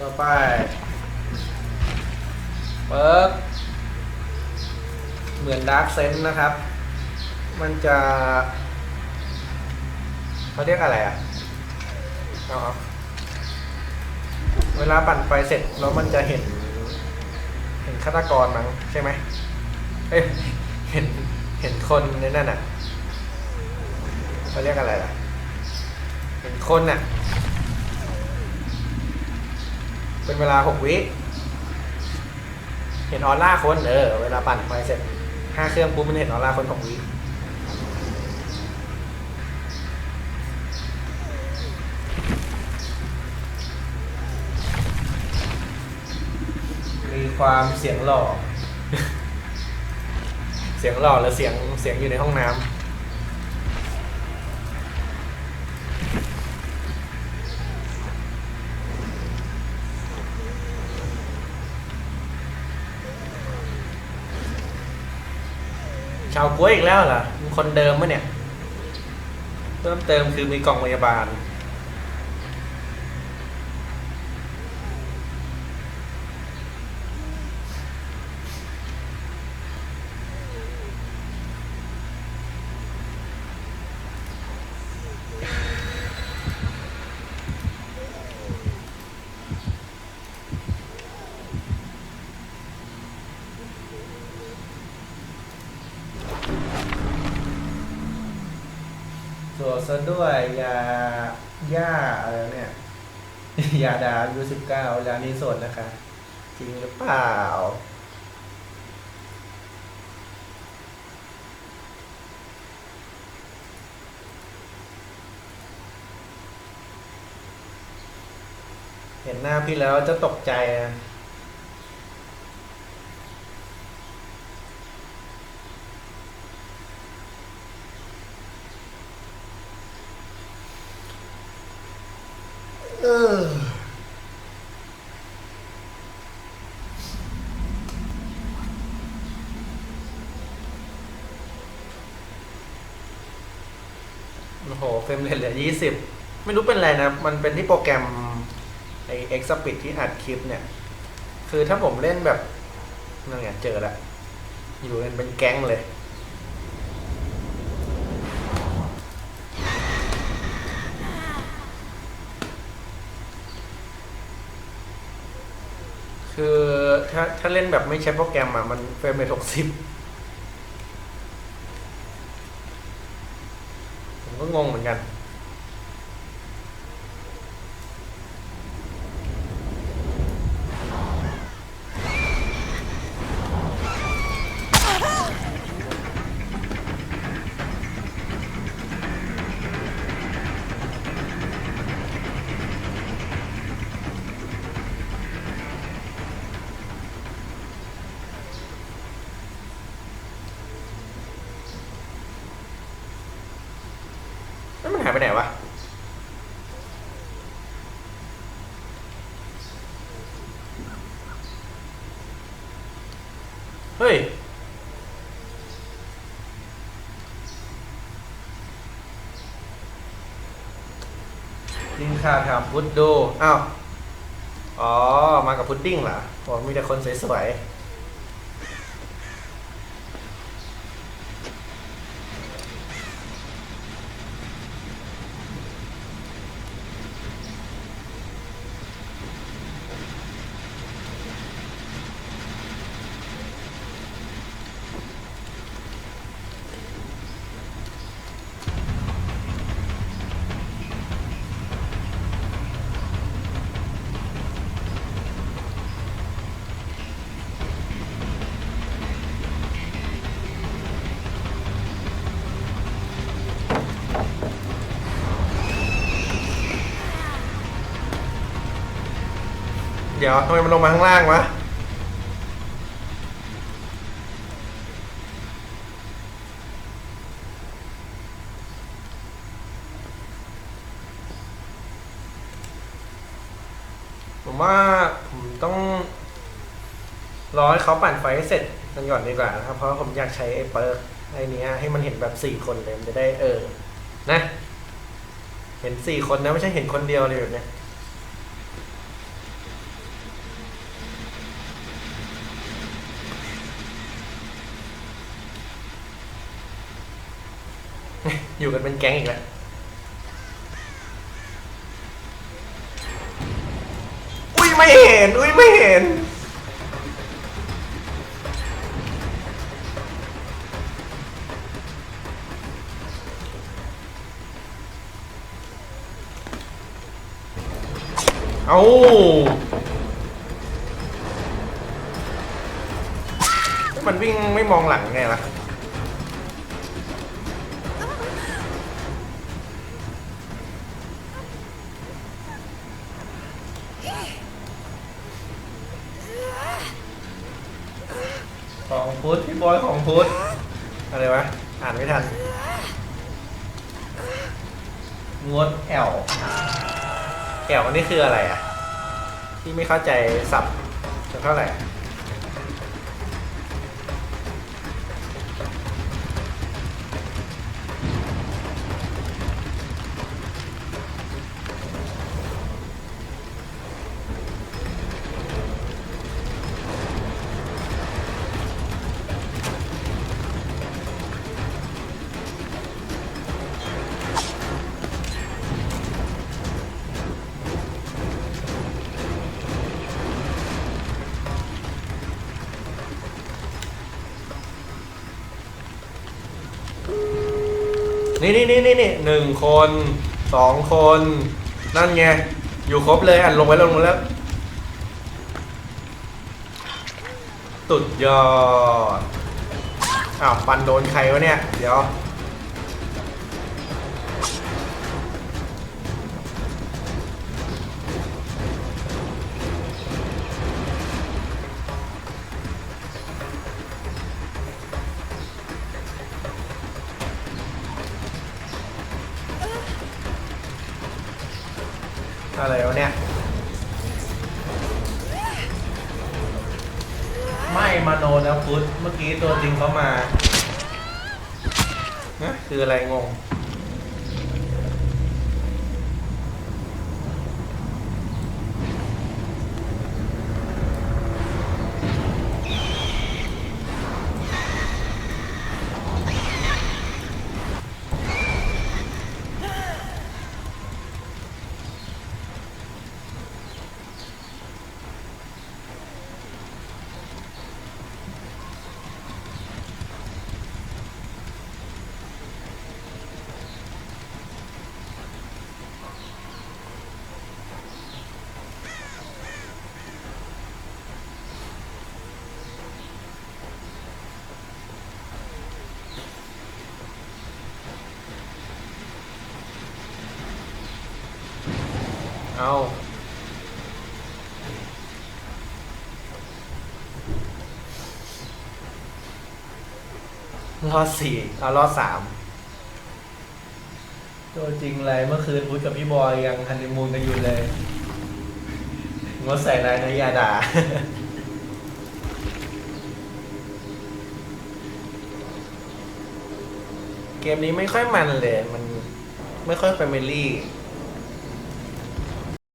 ต่อไปเปิร์กเหมือนดาร์กเซนนะครับ มันจะเขาเรียกอะไรอะเอาเอเวลาปั่นไฟเสร็จแล้วมันจะเห็น เห็นฆาตกรมั้งใช่ไหมเอ้ยเห็นเห็นคนในนั่นอะเขาเรียกอะไรล่ะ เห็นคนน่ะ เป็นเวลาหกวิ เห็นออร่าคนเออ เวลาปั่นไฟเสร็จห้าเครื่องปุ๊บมันเห็นออร่าคนหกวิมีความเสียงหล่อ เสียงหล่อหรือเสียงเสียงอยู่ในห้องน้ำาวกล้วยอีกแล้วเหรอคนเดิมมะเนี่ย เพิ่มเติมคือมีกล่องพยาบาล ซะด้วยยาย่าอะไรเนี่ย ยาดาอายุสิบเก้ายานี้สดนะคะ จริงหรือเปล่า เห็นหน้าพี่แล้วจะตกใจนะ เออโอ้โหเฟรมเรทเหลือยี่สิบไม่รู้เป็นไรนะ มันเป็นที่โปรแกรมไอเอ็กซ์ปิดที่อัดคลิปเนี่ย คือถ้าผมเล่นแบบนั่นไงเจอละ อยู่กันเป็นแก๊งเลย คือถ้าถ้าเล่นแบบไม่ใช้โปรแกรมอะ มันเฟรมเรทหกสิบผมก็งงเหมือนกันายไปไหนวะเฮ้ยกินข้าวทำพุดดู อ้าว อ๋อ มากับพุดดิ้งเหรอบอกมีแต่คนสวยๆ เดี๋ยวทำไมมันลงมาข้างล่างวะ ผมว่าผมต้อง รอให้เขาปั่นไฟให้เสร็จกันก่อนดีกว่านะครับ เพราะผมอยากใช้ไอ้เปิร์กไอ้เนี้ยให้มันเห็นแบบสี่คนเลยมันจะได้เออ นะ เห็นสี่คนนะไม่ใช่เห็นคนเดียวเลยแบบเนี้ย อยู่กันเป็นแก๊งอีกแล้วอุ้ยไม่เห็น อุ้ยไม่เห็น เอามันวิ่งไม่มองหลังไงล่ะ พุทธพี่บอยของพุทธอะไรวะ อ่านไม่ทันงดแอลแอลนี่คืออะไรอะ ที่ไม่เข้าใจสับจะเท่าไหร่ นี่นี่นี่นี่นี่หนึ่งคนสองคน นั่นไง อยู่ครบเลยอะลงไว้ลงแล้วตุดยอด อ้าว ปันโดนใครวะเนี่ย เดี๋ยว อะไรวะเนี่ย ไม่มาโนนะพุทธเมื่อกี้ตัวจริงเขามานะคืออะไรงง เอารอดสี่เอารอดสามตัวจริงเลยเมื่อคืนพุทธกับพี่บอยยังฮันนีมูนกันอยู่เลยงดใส่นายนยาดา เกมนี้ไม่ค่อยมันเลย มันไม่ค่อยแฟมิลี่